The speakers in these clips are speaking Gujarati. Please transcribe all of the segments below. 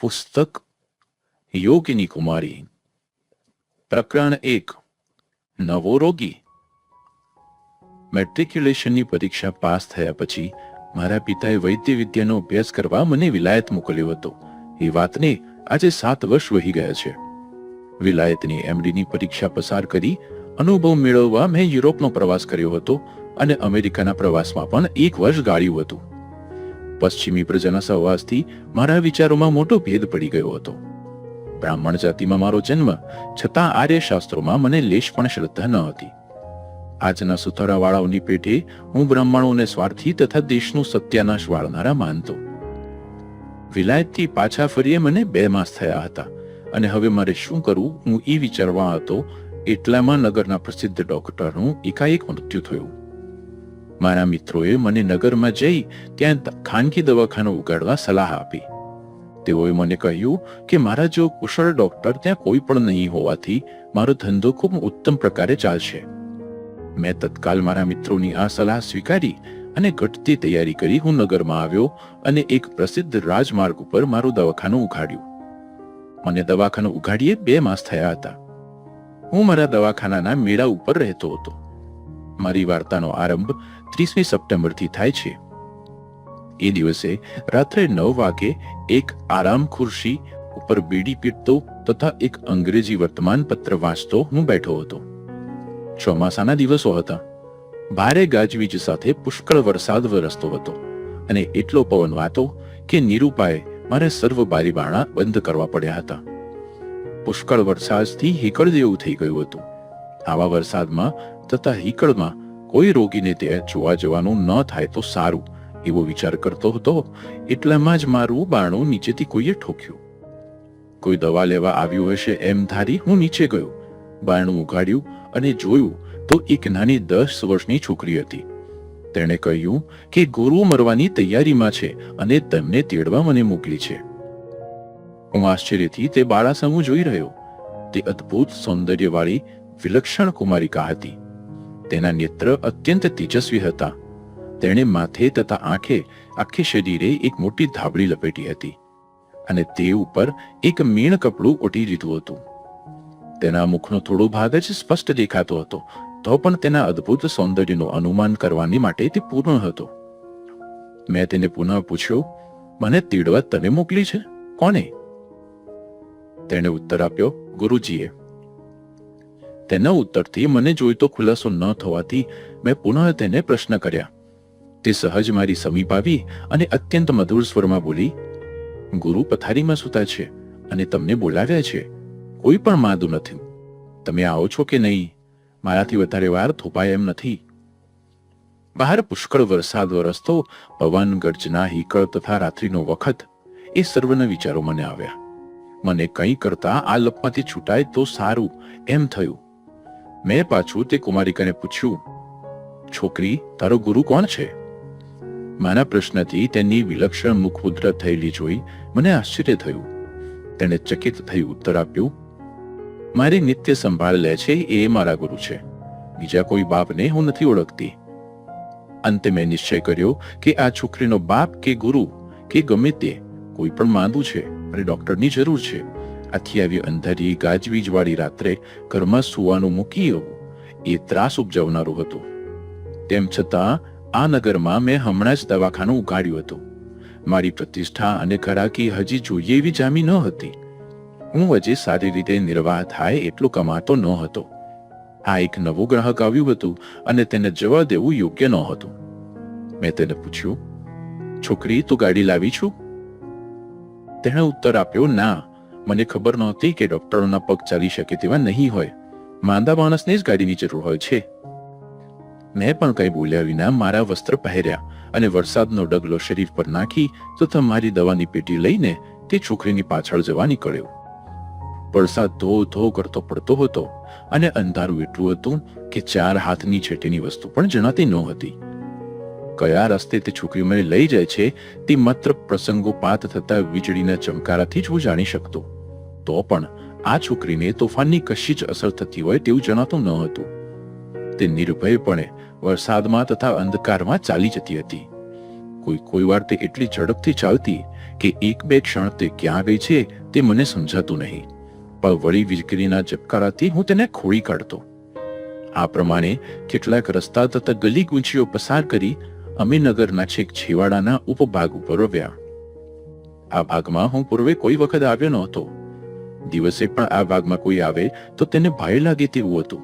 પુસ્તક યોગિની કુમારી. પ્રકરણ એક, નવો રોગી. મેટ્રિક્યુલેશનની પરીક્ષા પાસ થયા પછી મારા પિતાએ વૈદ્ય વિદ્યાનો અભ્યાસ કરવા મને વિલાયત મોકલ્યો હતો. એ વાતને આજે સાત વર્ષ વહી ગયા છે. વિલાયતની એમડીની પરીક્ષા પસાર કરી અનુભવ મેળવવા મેં યુરોપનો પ્રવાસ કર્યો હતો અને અમેરિકાના પ્રવાસમાં પણ એક વર્ષ ગાળ્યું હતું. પશ્ચિમી પ્રજાના સહવાસથી મારા વિચારોમાં મોટો ભેદ પડી ગયો હતો. બ્રાહ્મણ જાતિમાં મારો જન્મ, છતાં આર્ય શાસ્ત્રોમાં મને લેશ પણ શ્રદ્ધા ન હતી. આજના સુથારાવાળાઓની પેઠે હું બ્રાહ્મણોને સ્વાર્થી તથા દેશનું સત્યાનાશ વાળનારા માનતો. વિલાયતથી પાછા ફરીએ મને બે માસ થયા હતા અને હવે મારે શું કરવું હું એ વિચારવા હતો, એટલામાં નગરના પ્રસિદ્ધ ડોક્ટરનું એકાએક મૃત્યુ થયું. મારા મિત્રોએ મને નગરમાં જઈ ત્યાં ખાનગી દવાખાનું ઉગાડવા સલાહ આપી. તેઓએ મને કહ્યું કે મારા જો કુશળ ડોક્ટર ત્યાં કોઈ પણ નહીં હોવાથી મારો ધંધો ખૂબ ઉત્તમ પ્રકારે ચાલશે. મેં તત્કાલ મારા મિત્રોની આ સલાહ સ્વીકારી અને ઘટતી તૈયારી કરી હું નગરમાં આવ્યો અને એક પ્રસિદ્ધ રાજમાર્ગ ઉપર મારું દવાખાનું ઉઘાડ્યું. મને દવાખાનું ઉઘાડીએ બે માસ થયા હતા. હું મારા દવાખાનાના મેળા ઉપર રહેતો હતો. મારી વાર્તાનો આરંભ ત્રીસમી સપ્ટેમ્બરથી થાય છે. એ દિવસે રાત્રે નવ વાગે એક આરામ ખુરશી ઉપર બીડી પીટતો તથા એક અંગ્રેજી વર્તમાન પત્ર વાંચતો હું બેઠો હતો. ચોમાસાના દિવસો હતા. ભારે ગાજવીજ સાથે પુષ્કળ વરસાદ વરસતો હતો અને એટલો પવન વાતો કે નિરૂપાએ મારે સર્વ બારી બારણા બંધ કરવા પડ્યા હતા. પુષ્કળ વરસાદથી હિકળ જેવું થઈ ગયું હતું. આવા વરસાદમાં તથા હિકળમાં કોઈ રોગીને ત્યાં જોવા જવાનું ન થાય તો સારું. એવો વિચાર કરતો હતો, એટલામાં જ મારું બારણું નીચેથી કોઈએ ઠોક્યું. કોઈ દવા લેવા આવ્યું હશે એમ ધારી હું નીચે ગયો. બારણું ઉગાડ્યું અને જોયું તો એક નાની દસ વર્ષની છોકરી હતી. તેણે કહ્યું કે ગુરુ મરવાની તૈયારીમાં છે અને તેમને તેડવા મને મોકલી છે. હું આશ્ચર્યથી તે બાળા સમૂહ જોઈ રહ્યો. તે અદ્ભુત સૌંદર્યવાળી વિલક્ષણ કુમારિકા હતી. તેના નેત્ર અત્યંત તેજસ્વી હતા. તેણે માથે તથા આંખે આખે શરીરે એક મોટી ધાબળી લપેટી હતી અને તે ઉપર એક મીણ કપડું ઓઢી દીધું હતું. તેના મુખનો થોડો ભાગ જ સ્પષ્ટ દેખાતો હતો, તો પણ તેના અદ્ભુત સૌંદર્યનું અનુમાન કરવાની માટે તે પૂર્ણ હતો. મેં તેને પુનઃ પૂછ્યું, મને તીડવા તને મોકલી છે? કોને? તેણે ઉત્તર આપ્યો, ગુરુજીએ. તેના ઉત્તરથી મને જોઈતો ખુલાસો ન થવાથી મેં પુનઃ તેને પ્રશ્ન કર્યા. તે સહજ મારી સમીપ આવી અને અત્યંત મધુર સ્વરમાં બોલી, ગુરુ પથારીમાં સૂતા છે અને તમને બોલાવ્યા છે. કોઈ પણ માદું નથી. તમે આવો છો કે નહીં? મારાથી વધારે વાર થોપાય એમ નથી. બહાર પુષ્કળ વરસાદ વરસતો પવન ગર્જના, હીકળ તથા રાત્રિનો વખત એ સર્વના વિચારો મને આવ્યા. મને કંઈ કરતા આ લપમાંથી છૂટાય તો સારું, એમ થયું. મેં પાછું તે કુમારિકાને પૂછ્યું, છોકરી, તારો ગુરુ કોણ છે? મારા પ્રશ્નથી તેની વિલક્ષણ મુખમુદ્રા થયેલી જોઈ મને આશ્ચર્ય થયું. તેણે ચકિત થઈ ઉત્તર આપ્યું, મારી નિત્ય સંભાળ લે છે એ મારા ગુરુ છે. બીજા કોઈ બાપને હું નથી ઓળખતી. અંતે મેં નિશ્ચય કર્યો કે આ છોકરીનો બાપ કે ગુરુ કે ગમે તે કોઈ પણ માંદું છે અને ડોક્ટરની જરૂર છે. આથી આવી અંધારી ગાજવીજ વાળી રાત્રે ઘરમાં સુવાનું મૂકી આવવું એ ત્રાસ ઉપજાવનારું હતું. તેમ છતાં આ નગરમાં મેં હમણાં જ દવાખાનું ઉગાડ્યું હતું. મારી પ્રતિષ્ઠા અને ઘરાકી હજી જોઈએ એવી જામી ન હતી. હું હજી સારી રીતે નિર્વાહ થાય એટલું કમાતો ન હતો. આ એક નવો ગ્રાહક આવ્યું હતું અને તેને જવા દેવું યોગ્ય ન હતું. મેં તેને પૂછ્યું, છોકરી, તું ગાડી લાવી છું? તેણે ઉત્તર આપ્યો, ના. મને ખબર નહોતી કે ડોક્ટરોના પગ ચાલી શકે તેવા નહીં હોય. માંદા માણસને જ ગાડીની જરૂર હોય છે. મેં પણ કંઈ બોલ્યા વિના મારા વસ્ત્ર પહેર્યા અને વરસાદનો ડગલો શરીર પર નાખી તથા મારી દવાની પેટી લઈને તે છોકરીની પાછળ જવા નીકળ્યો. વરસાદ ધો ધો કરતો પડતો હતો અને અંધારું એટલું હતું કે ચાર હાથની છેટીની વસ્તુ પણ જણાતી નહોતી. કયા રસ્તે તે છોકરી મને લઈ જાય છે તે માત્ર પ્રસંગોપાત થતા વીજળીના ચમકારાથી જ હું જાણી શકતો. તો પણ આ છોકરીને તોફાનની કશી જ અસર થતી હોય તેવું જણાતું ન હતું. તે નિર્ભયપણે વરસાદમાં તથા અંધકારમાં ચાલી જતી હતી. કોઈ કોઈ વાર તે એટલી ઝડપથી ચાલતી કે એક બે ક્ષણ તે ક્યાં ગઈ છે તે મને સમજાતું નહીં. પણ વળી વીજળીના ઝબકારાથી હું તેને ખોળી કાઢતો. આ પ્રમાણે કેટલાક રસ્તા તથા ગલી ગુંચીઓ પસાર કરી અમે નગરના છેક છેવાડાના ઉપભાગ ઉપર આવ્યા આ ભાગમાં હું પૂર્વે કોઈ વખત આવ્યો નહોતો. દિવસે પણ આ ભાગમાં કોઈ આવે તો તેને ભય લાગે તેવું હતું.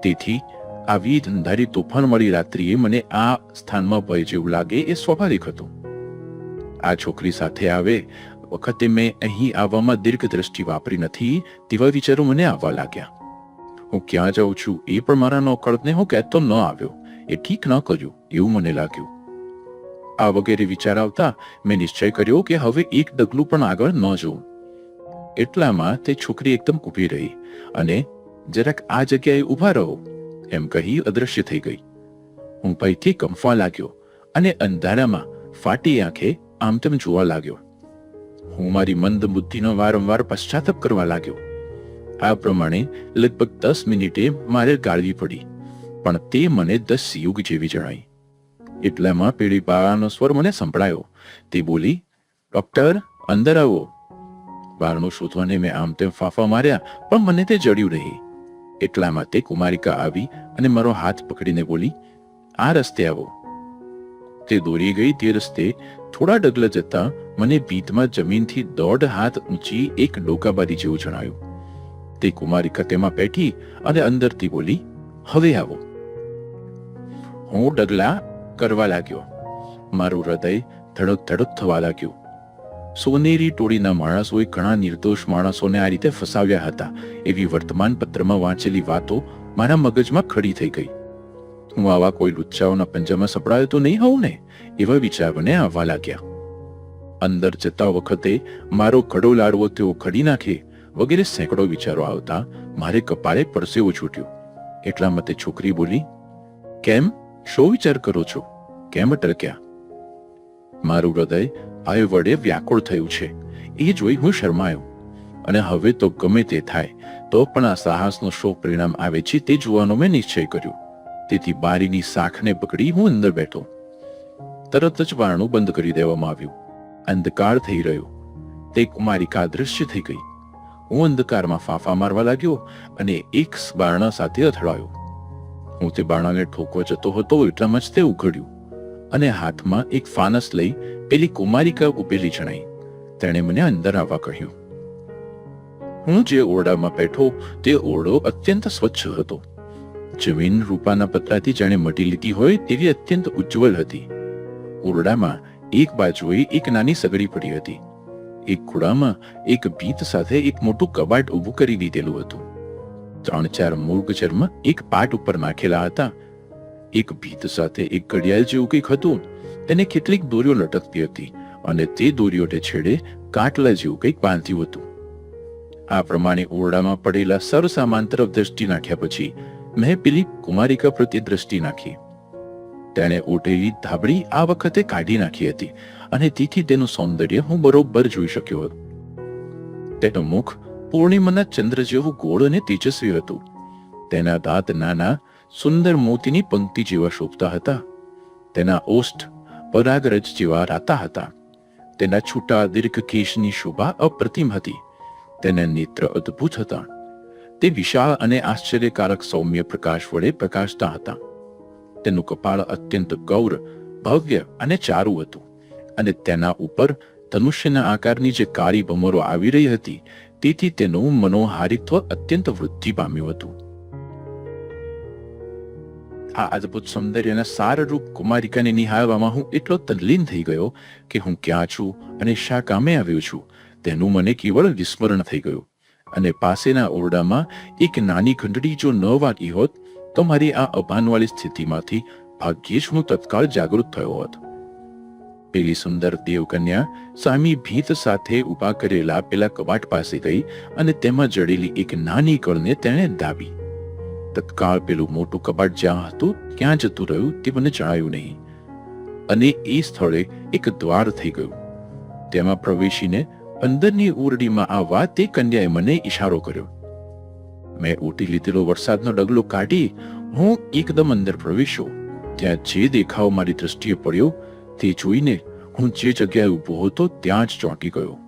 તેથી આવી અંધારી તોફાનવાળી રાત્રિએ મને આ સ્થાનમાં ભય જેવું લાગે એ સ્વાભાવિક હતું. આ છોકરી સાથે આવે વખતે મેં અહીં આવવામાં દીર્ઘ દ્રષ્ટિ વાપરી નથી તેવા વિચારો મને આવવા લાગ્યા. હું ક્યાં જાઉં છું એ પણ મારા નોકરને હું કહેતો ન આવ્યો. એ ઠીક ન કર્યું એવું મને લાગ્યું. આ વગેરે વિચાર આવતા મેં નિશ્ચય કર્યો કે હવે એક ડગલું પણ આગળ ન જોઉં. એટલામાં તે છોકરી એકદમ ઊભી રહી અને જરાક આ જગ્યાએ ઊભા રહો, એમ કહી અદ્રશ્ય થઈ ગઈ. હું ભયથી કંફવા લાગ્યો અને અંધારામાં ફાટી આંખે આમ તેમ જોવા લાગ્યો. હું મારી મંદ બુદ્ધિનો વારંવાર પશ્ચાતાપ કરવા લાગ્યો. આ પ્રમાણે લગભગ દસ મિનિટે મારે ગાળવી પડી, પણ તે મને દસ યુગ જેવી જણાઈ. એટલામાં પેલી બાળાનો સ્વર મને સંભળાયો. તે બોલી, ડોક્ટર, અંદર આવો. બારણું શોધવાને મેં આમ તેમ ફાફા માર્યા, પણ મને તે જડ્યું નહીં. એટલામાં તે કુમારિકા આવી અને મારો હાથ પકડીને બોલી, આ રસ્તે આવો. તે દોરી ગઈ તે રસ્તે, થોડા ડગલા જતા મને ભીતમાં જમીનથી દોઢ હાથ ઊંચી એક ડોકાબારી જેવું જણાયું. તે કુમારિકા તેમાં બેઠી અને અંદરથી બોલી, હવે આવો. હું ડગલા કરવા લાગ્યો. મારું હૃદય ધડક ધડક થવા લાગ્યું. સોનેરી ટોળીના માણસોએ ઘણા નિર્દોષ માણસોને આ રીતે ફસાવ્યા હતા. એવી વર્તમાન પત્રમાં વાંચેલી વાતો મારા મગજમાં ખડી થઈ ગઈ. હું આવા કોઈ લુચ્ચાઓના પંજામાં સપડાયો તો નહીં હોઉં ને? એવા વિચાર મને આવવા લાગ્યા. અંદર જતા વખતે મારો ઘડો લાડવો તેઓ ખડી નાખે વગેરે સેંકડો વિચારો આવતા મારે કપાળે પરસેવો છૂટ્યો. એટલા મતે છોકરી બોલી, કેમ? શો વિચાર કરો છો? કેમ અટક્યા મારું હૃદય આય વડે વ્યાકુળ થયું છે. એ જોઈ હું શરમાયો. અને હવે તો ગમે તે થાય, તો પણ આ સાહસનો શો પરિણામ આવે છે તે જોવાનો મેં નિશ્ચય કર્યો. તેથી બારીની શાખને પકડી હું અંદર બેઠો. તરત જ બારણું બંધ કરી દેવામાં આવ્યું. અંધકાર થઈ રહ્યો. તે કુમારિકા દૃશ્ય થઈ ગઈ. હું અંધકારમાં ફાફા મારવા લાગ્યો અને એક બારણા સાથે અથડાયો. હું તે બારણાને ઠોકવા જતો હતો એટલામાં જ તે ઉઘડ્યું. અને હાથમાં એક ફાનસ લઈ પેલી કુમારિકા ઉભેલી જણાઈ. તેણે મને અંદર આવવા કહ્યું, હું જે ઓરડામાં બેઠો, તે ઓરડો અત્યંત સ્વચ્છ હતો. જમીન રૂપાના પતરાથી જાણે મટી લીધી હોય તેવી અત્યંત ઉજ્જવલ હતી. ઓરડામાં એક બાજુએ એક નાની સગડી પડી હતી. એક ખૂણામાં એક ભીત સાથે એક મોટું કબાટ ઊભું કરી દીધેલું હતું. ત્રણ ચાર મૂર્ગ ચર્મ એક પાટ ઉપર નાખેલા હતા. એક ભીત સાથે એક ઘડિયાળ જેવું કંઈક હતું. તેને કેટલીક દોરીઓ લટકતી હતી અને તે દોરીઓને છેડે કાટલા જેવું કંઈક બાંધ્યું હતું. આ પ્રમાણે ઓરડામાં પડેલા સરસામાન તરફ દ્રષ્ટિ નાખ્યા પછી મેં પેલી કુમારિકા પ્રત્યે દ્રષ્ટિ નાખી. તેણે ઓઢેલી ધાબળી આ વખતે કાઢી નાખી હતી અને તેથી તેનું સૌંદર્ય હું બરોબર જોઈ શક્યો હતો. તેનું મુખ પૂર્ણિમાના ચંદ્ર જેવું ગોળ અને તેજસ્વી હતું. તેના દાંત નાના સુંદર મોતીની પંક્તિ જેવા શોભતા હતા. તેના ઓષ્ઠ પરાગરજ જેવા રાતા હતા. તેના છૂટા દીર્ઘ કેશની શોભા અપ્રતિમ હતી. તેના નેત્ર અદ્ભુત હતા. તે વિશાળ અને આશ્ચર્યકારક સૌમ્ય પ્રકાશ વડે પ્રકાશતા હતા. તેનું કપાળ અત્યંત ગૌર, ભવ્ય અને ચારું હતું અને તેના ઉપર ધનુષ્યના આકારની જે કાળી ભમરો આવી રહી હતી, તેથી તેનું મનોહારિત્વ અત્યંત વૃદ્ધિ પામ્યું હતું. આ અદ્ભુત સૌંદર્યના સારરૂપ કુમારિકાને નિહાળવામાં હું એટલો તલ્લીન થઈ ગયો કે હું ક્યાં છું અને શા કામે આવ્યો છું, તેનું મને કેવળ વિસ્મરણ થઈ ગયું. અને પાસેના ઓરડામાં એક નાની ઘંટડી જો ન વાગી હોત, તો મારી આ અભાનવાળી સ્થિતિમાંથી ભાગ્યે જ હું તત્કાળ જાગૃત થયો હોત. પેલી સુંદર દેવકન્યા સામી ભીત સાથે ઊભા કરેલા પેલા કવાટ પાસે ગઈ અને તેમાં જડેલી એક નાની કળને તેણે દાબી. તત્કાળ પેલું મોટું કબાટ જ્યાં હતું ક્યાં જતું રહ્યું, તે મને જણાયું નહીં. અને એ સ્થળે એક દ્વાર થઈ ગયું. તેમાં પ્રવેશીને અંદરની ઓરડીમાં આવવા તે કન્યાએ મને ઈશારો કર્યો. મેં ઉટી લીધેલો વરસાદનો ડગલો કાઢી હું એકદમ અંદર પ્રવેશ્યો. ત્યાં જે દેખાવ મારી દ્રષ્ટિએ પડ્યો, તે જોઈને હું જે જગ્યાએ ઊભો હતો, ત્યાં જ ચોંકી ગયો.